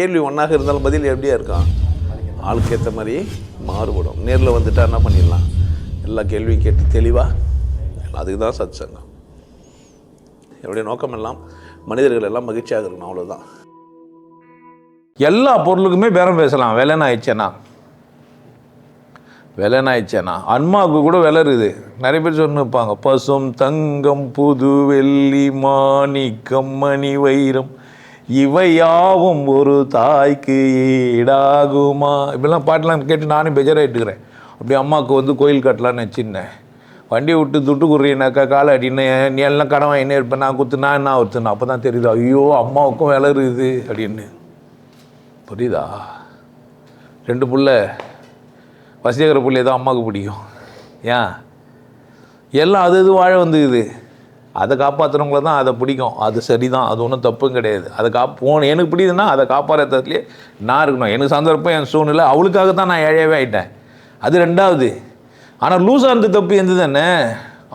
கேள்வி ஒன்றாக இருந்தாலும் பதில் எப்படியா இருக்கான் ஆளுக்கு ஏற்ற மாதிரி மாறுபடும். நேரில் வந்துட்டா என்ன பண்ணிடலாம்? எல்லா கேள்வியும் கேட்டு தெளிவாக அதுக்கு தான் சத் சங்கம் என்னுடைய நோக்கம் எல்லாம் மனிதர்கள் எல்லாம் மகிழ்ச்சியாக இருக்கணும் அவ்வளோதான் எல்லா பொருளுக்குமே பேரம் பேசலாம். விலைன்னு ஆயிடுச்சேனா விலைன்னு ஆயிடுச்சேனா அன்மாவுக்கு கூட விலை இருக்குது. நிறைய பேர் சொன்னிருப்பாங்க பசும் தங்கம் புது வெள்ளி மாணிக்கம் மணி வைரம். இவையாவும் ஒரு தாய்க்கு ஈடாகுமா? இப்படிலாம் பாட்டெலாம் கேட்டு நானும் பெஜராயிட்டுக்கிறேன். அப்படி அம்மாவுக்கு வந்து கோயில் கட்டலான்னு வச்சுருந்தேன் வண்டி விட்டு துட்டு குடுறீனாக்கா காலை அடின்னு நீ எல்லாம் கடன் என்ன இருப்பேன் நான் குத்து நான் என்ன ஒருத்தன் அப்போ தான் தெரியுது ஐயோ அம்மாவுக்கும் விலை இருக்குது அப்படின்னு. புரியுதா? ரெண்டு புள்ள வசீகர புள்ளை தான் அம்மாவுக்கு பிடிக்கும். ஏன்? எல்லாம் அது இது வாழ வந்துக்குது. அதை காப்பாற்றுறவங்கள தான் அதை பிடிக்கும். அது சரிதான். அது ஒன்றும் தப்பும் கிடையாது. அதை காப் போன எனக்கு பிடிக்குதுன்னா அதை காப்பாற்றுறதுலேயே நான் இருக்கணும். எனக்கு சந்தர்ப்பம் என் சூழ்நிலை அவளுக்காக தான் நான் ஏழையாகவே ஆயிட்டேன். அது ரெண்டாவது. ஆனால் லூஸாக இருந்து தப்பு எந்த தானே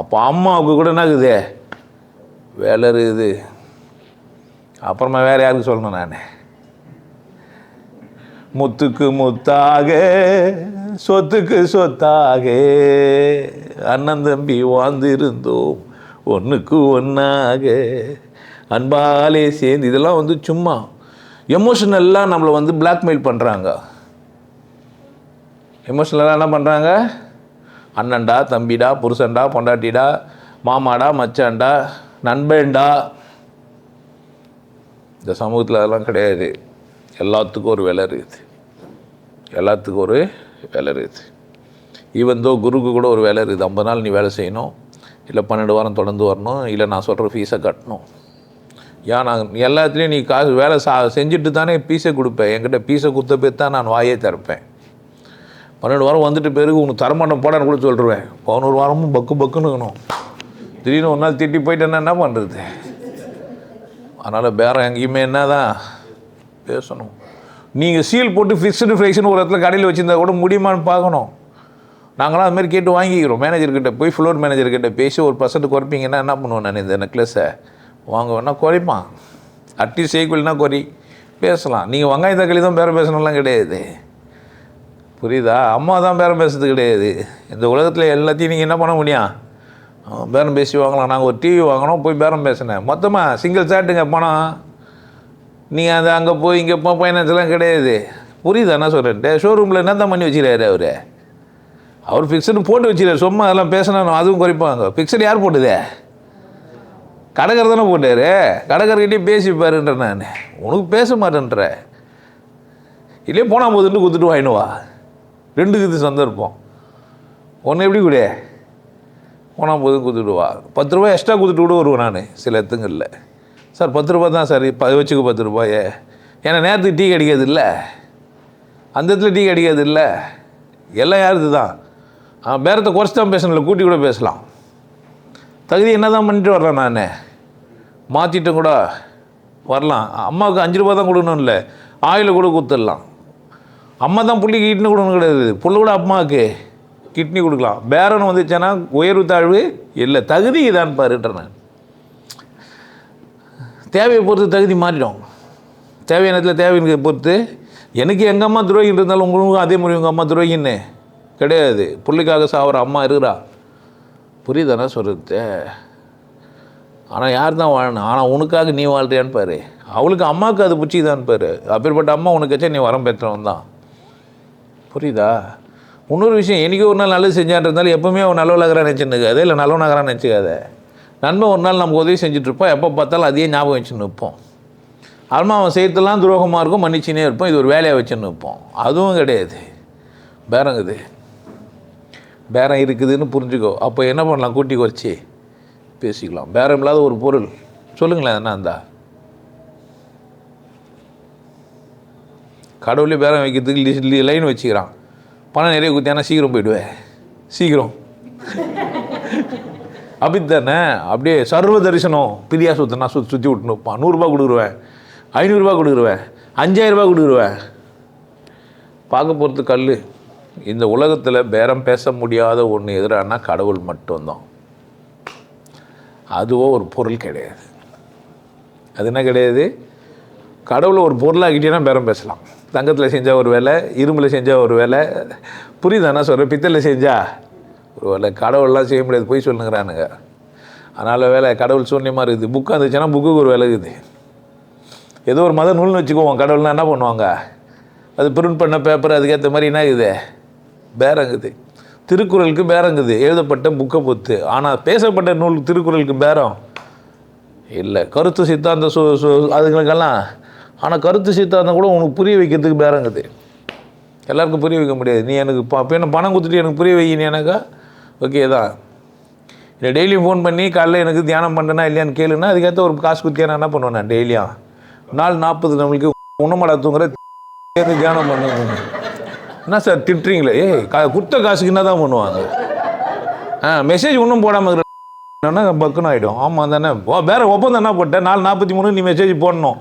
அப்போ அம்மாவுக்கு கூட என்ன இருக்குது? வேலை இருக்குது. அப்புறமா வேறு யாருக்கு சொல்லணும் நான்? முத்துக்கு முத்தாக சொத்துக்கு சொத்தாக. அண்ணன் தம்பி வாழ்ந்திருந்தோம். ஒன்றுக்கு ஒன்றாக அன்பாலே சேர்ந்து இதெல்லாம் வந்து சும்மா எமோஷனல்லாம் நம்மளை வந்து பிளாக்மெயில் பண்ணுறாங்க எமோஷனலாக என்ன பண்ணுறாங்க அண்ணன்டா தம்பிடா புருஷன்டா பொண்டாட்டிடா மாமாடா மச்சான்டா நண்பன்டா. இந்த சமூகத்தில் அதெல்லாம் கிடையாது. எல்லாத்துக்கும் ஒரு விலை இருக்குது. எல்லாத்துக்கும் ஒரு வேலை இருக்குது. ஈவன் தோ குருக்கு கூட ஒரு வேலை இருக்குது. ஐம்பது நாள் நீ வேலை செய்யணும். இல்லை பன்னெண்டு வாரம் தொடர்ந்து வரணும் இல்லை நான் சொல்கிற ஃபீஸை கட்டணும். ஏன் நான் எல்லாத்துலேயும் நீ காசு வேலை சா செஞ்சுட்டு தானே பீஸை கொடுப்பேன் என்கிட்ட பீஸை கொடுத்த பேர் தான் நான் வாயே திறப்பேன். பன்னெண்டு வாரம் வந்துட்டு பிறகு உனக்கு தரமாட்டம் போடான்னு கூட சொல்லிடுவேன் பதினோரு வாரமும் பக்கு பக்குன்னு இருக்கணும். திடீர்னு ஒரு நாள் திட்டி போயிட்டேன்னா என்ன பண்ணுறது அதனால் பேரம் எங்கேயுமே என்ன தான் பேசணும். நீங்கள் சீல் போட்டு ஃபிக்ஸ்டு ஃப்ரைஸ்னு ஒரு இடத்துல கடையில் வச்சுருந்தா கூட முடியுமான்னு பார்க்கணும். நாங்களாம் அதுமாரி கேட்டு வாங்கிக்கிறோம். மேனேஜர்கிட்ட போய் ஃப்ளோர் மேனேஜர்கிட்ட பேசி ஒரு பர்சன்ட் குறைப்பீங்கன்னா என்ன பண்ணுவேன் நான் இந்த நெக்லஸை வாங்க வேணா குறைப்பான். அட்லீஸ்ட் செய்குள்னா குறை பேசலாம். நீங்கள் வெங்காய தக்காளி தான் பேரம் பேசணும்லாம் கிடையாது. புரியுதா? அம்மா தான் பேரம் பேசுறது கிடையாது. இந்த உலகத்தில் எல்லாத்தையும் நீங்கள் என்ன பண்ண முடியும்? பேரம் பேசி வாங்கலாம். நாங்கள் ஒரு டிவி வாங்கினோம் போய் பேரம் பேசினேன். மொத்தமாக சிங்கிள் சாட்டுங்க பணம் நீங்கள் அது அங்கே போய் இங்கே போ ஃபைனான்ஸ்லாம் கிடையாது. புரியுதா? என்ன சொல்கிறேன் ஷோரூமில் என்ன தான் பண்ணி வச்சுக்கிறாரு அவர்? அவர் ஃபிக்ஸடு போட்டு வச்சுக்கிறார் சும்மா அதெல்லாம் பேசினா அதுவும் குறைப்பாங்க. ஃபிக்ஸடு யார் போட்டுதே? கடைக்காரர் தானே போட்டார். கடைக்காரர்கிட்டயே பேசிப்பாருன்ற நான். உனக்கு பேச மாட்டேன்ற. இல்லையே போனால் போதுன்னு கொடுத்துட்டு வாங்கினு வா. ரெண்டுக்கு இது சந்தர்ப்பம். ஒன்று எப்படி கூட? போனால் போதும் கொடுத்துட்டு வா. பத்து ரூபாய் எக்ஸ்ட்ரா கொடுத்துட்டு கூட வருவேன் நான் சில இடத்துங்களில். சார் பத்து ரூபா தான் சார் இப்போ வச்சுக்க பத்து ரூபாயே. ஏன்னா நேரத்துக்கு டீ கிடைக்காது இல்லை அந்த இடத்துல டீ கிடைக்காது இல்லை எல்லாம் யாருது தான் பேரத்தை குறைச்சி தான் பேசணும் கூட்டி கூட பேசலாம். தகுதி என்ன தான் பண்ணிட்டு வரலாம் நான்? மாற்றிட்டும் கூட வரலாம். அம்மாவுக்கு அஞ்சு ரூபா தான் கொடுக்கணும் இல்லை ஆயில கூட கொடுத்துடலாம். அம்மா தான் புள்ளிக்கு கிட்னி கொடுக்கணும் கிடையாது. புள்ள கூட அம்மாவுக்கு கிட்னி கொடுக்கலாம். பேரன் வந்துச்சுன்னா உயர்வு தாழ்வு இல்லை. தகுதி இதான் பாருன்ற நான். தேவையை பொறுத்து தகுதி மாறிடும். தேவையான இடத்துல தேவையை பொறுத்து. எனக்கு எங்கள் அம்மா துரோகி இருந்தாலும் உங்களுக்கும் அதே மாதிரி உங்கள் அம்மா துரோகின்னு. கிடையாது. புள்ளிக்காக சாகிற அம்மா இருக்கிறா. புரியுதானே சொல்கிறது ஆனால் யார் தான் வாழணும்? ஆனால் உனக்காக நீ வாழ்றியான்னு பாரு. அவளுக்கு அம்மாவுக்கு அது பிடிச்சிதான் பாரு. அப்பேற்பட்ட அம்மா உனக்கு வச்சா நீ வரம் பெற்றவன் தான். புரியுதா? இன்னொரு விஷயம் என்றைக்கு ஒரு நாள் நல்லது செஞ்சான்றதுனால எப்போவுமே அவன் நல்லவளாகிறான் நினச்சிருக்காது இல்லை நல்லவனாகிறான்னு நினச்சிக்காத. நண்பன் ஒரு நாள் நமக்கு உதவி செஞ்சுட்ருப்போம் எப்போ பார்த்தாலும் அதையே ஞாபகம் வச்சுன்னு நிற்போம் அதுமா அவன் செய்யறதெல்லாம் துரோகமாக இருக்கும் மன்னிச்சுனே இருப்போம் இது ஒரு வேலையை வச்சுன்னு நிற்போம் அதுவும் கிடையாது. பேரங்குது பேரம் இருக்குதுன்னு புரிஞ்சுக்கோ. அப்போ என்ன பண்ணலாம்? கூட்டி குறைச்சி பேசிக்கலாம். பேரம் இல்லாத ஒரு பொருள். சொல்லுங்களேன் என்ன இருந்தா? கடவுளே பேரம் வைக்கிறதுக்கு லைன் வச்சுக்கிறான். பணம் நிறைய குத்தியானா சீக்கிரம் போயிடுவேன் சீக்கிரம். அப்படித்தானே? அப்படியே சர்வ தரிசனம். பிரியா சுத்தனா சுற்றி சுற்றி விட்டுனுப்பா நூறுரூபா கொடுக்குருவேன். ஐநூறுரூபா கொடுக்குருவேன். அஞ்சாயிரரூபா கொடுக்குருவேன். பார்க்க போகிறது கல் இந்த உலகத்தில் பேரம் பேச முடியாத ஒன்று எதிரானா கடவுள் மட்டும்தான். அதுவோ ஒரு பொருள் கிடையாது. அது என்ன கிடையாது? கடவுளை ஒரு பொருளாக்கிட்டேன்னா பேரம் பேசலாம். தங்கத்தில் செஞ்சால் ஒரு வேலை இரும்பில் செஞ்சால் ஒரு வேலை புரியுது என்ன சொல்கிறேன் பித்தளை செஞ்சால் ஒரு வேலை. கடவுள்லாம் செய்ய முடியாது போய் சொல்லுங்கிறானுங்க. அதனால் வேலை கடவுள் சூன்யமாக இருக்குது. புக்காக இருந்துச்சுன்னா புக்குக்கு ஒரு வேலை இருக்குது. ஏதோ ஒரு மத நூல்னு வச்சுக்குவோம். கடவுள்னா என்ன பண்ணுவாங்க? அது பிரிண்ட் பண்ண பேப்பர் அதுக்கேற்ற மாதிரி என்ன இது பேரங்குது. திருக்குறளுக்கு பேரங்குது. எழுதப்பட்ட புக்கை பொத்து. ஆனால் பேசப்பட்ட நூல் திருக்குறளுக்கு பேரம். இல்லை கருத்து சித்தாந்த சு சு அதுங்களுக்கெல்லாம் ஆனால் கருத்து சித்தாந்தம் கூட உனக்கு புரிய வைக்கிறதுக்கு பேரங்குது. எல்லாருக்கும் புரிய வைக்க முடியாது. நீ எனக்கு ப பணம் கொடுத்துட்டு எனக்கு புரிய வைக்கணும் எனக்கா? ஓகே தான் இல்லை டெய்லியும் ஃபோன் பண்ணி காலைல எனக்கு தியானம் பண்ணனா இல்லையான்னு கேளுன்னா அதுக்கேற்ற ஒரு காசு கொடுத்தியா நான் என்ன பண்ணுவேன் நான் டெய்லியும்? நாள் நாற்பது நம்மளுக்கு உணமடா தூங்குற தியானம் பண்ணுவேன். என்ன சார் திட்டுறீங்களே? ஏய் கா கொடுத்த காசுக்கு என்ன தான் பண்ணுவாங்க? ஆ மெசேஜ் ஒன்றும் போடாமல் இருக்கிற பக்குன்னு ஆகிடும் ஆமாம் தானே ஓ வேற ஒப்பந்தம் என்ன போட்டேன்? நாலு நாற்பத்தி மூணு நீ மெசேஜ் போடணும்.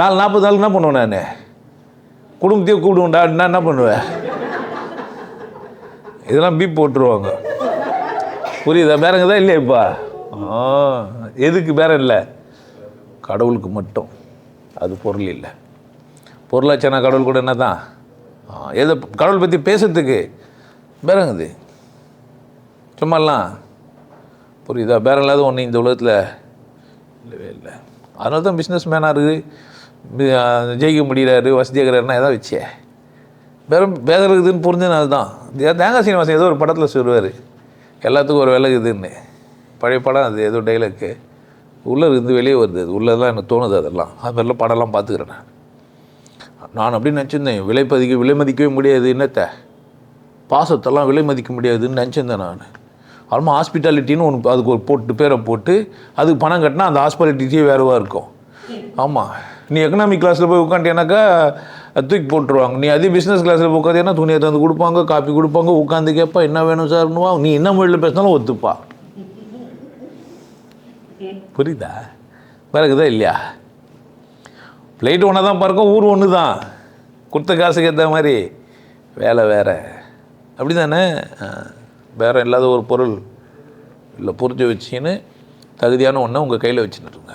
நாலு நாற்பது நாள் என்ன பண்ணுவேன் நான்? குடும்பத்தையே கூப்பிடுவோம்டா நான் என்ன பண்ணுவேன் இதெல்லாம் பீப் போட்டுருவாங்க. புரியுதா? வேறங்க தான் இல்லையாப்பா ஆ எதுக்கு? வேற இல்லை. கடவுளுக்கு மட்டும். அது பொருள் இல்லை. பொருளாச்சனா கடவுள் கூட என்ன தான் எதை கடவுள் பற்றி பேசுறதுக்கு. பேரங்குது சும்மாலாம். புரியுதா? பேரம் இல்லாத ஒன்று இந்த உலகத்தில்? இல்லவே இல்லை. அதனால தான் பிஸ்னஸ் மேனாக இருக்குது ஜெயிக்க முடியறாரு வசதியாகிறாருன்னா எதாவது வச்சே. பேரம் பேதம் இருக்குதுன்னு புரிஞ்சதுனால தான். தேங்காய் சீனிவாசன் ஏதோ ஒரு படத்தில் சொல்லுவார். எல்லாத்துக்கும் ஒரு வேலை இருக்குதுன்னு. பழைய படம் அது ஏதோ டைலாக்கு உள்ளே இருந்து வெளியே வருது. அது உள்ளே தான் எனக்கு தோணுது அதெல்லாம். அது மாதிரிலாம் படம்லாம் பார்த்துக்கிறேன் நான். நான் அப்படி நினச்சிருந்தேன். விலை பதிக்க விலை மதிக்கவே முடியாது என்னத்த? பாசத்தெல்லாம் விலை மதிக்க முடியாதுன்னு நினச்சிருந்தேன் நான். ஆல்மா ஹாஸ்பிட்டாலிட்டின்னு ஒன்று அதுக்கு ஒரு போட்டு பேரை போட்டு அதுக்கு பணம் கட்டினா அந்த ஹாஸ்பிட்டாலிட்டியே வேறுவா இருக்கும். ஆமாம் நீ எக்கனாமிக் கிளாஸில் போய் உட்காந்துட்டேனாக்கா தூக்கி போட்டுருவாங்க. நீ அதே பிஸ்னஸ் கிளாஸில் போய் உட்காந்தீங்கன்னா துணியை தந்து கொடுப்பாங்க காப்பி கொடுப்பாங்க உட்காந்து கேட்பா என்ன வேணும் சார்னுவா நீ என்ன மொழியில் பேசினாலும் ஒத்துப்பா. புரியுதா? பிறகுதா இல்லையா? ஃப்ளைட் ஒன்று தான் பார்க்கும் ஊர் ஒன்று தான் கொடுத்த காசுக்கு ஏற்ற மாதிரி வேலை வேறு. அப்படி தானே வேறு இல்லாத ஒரு பொருள். இல்லை புரிஞ்சு வச்சின்னு தகுதியான ஒன்றை உங்கள் கையில் வச்சுன்னுருங்க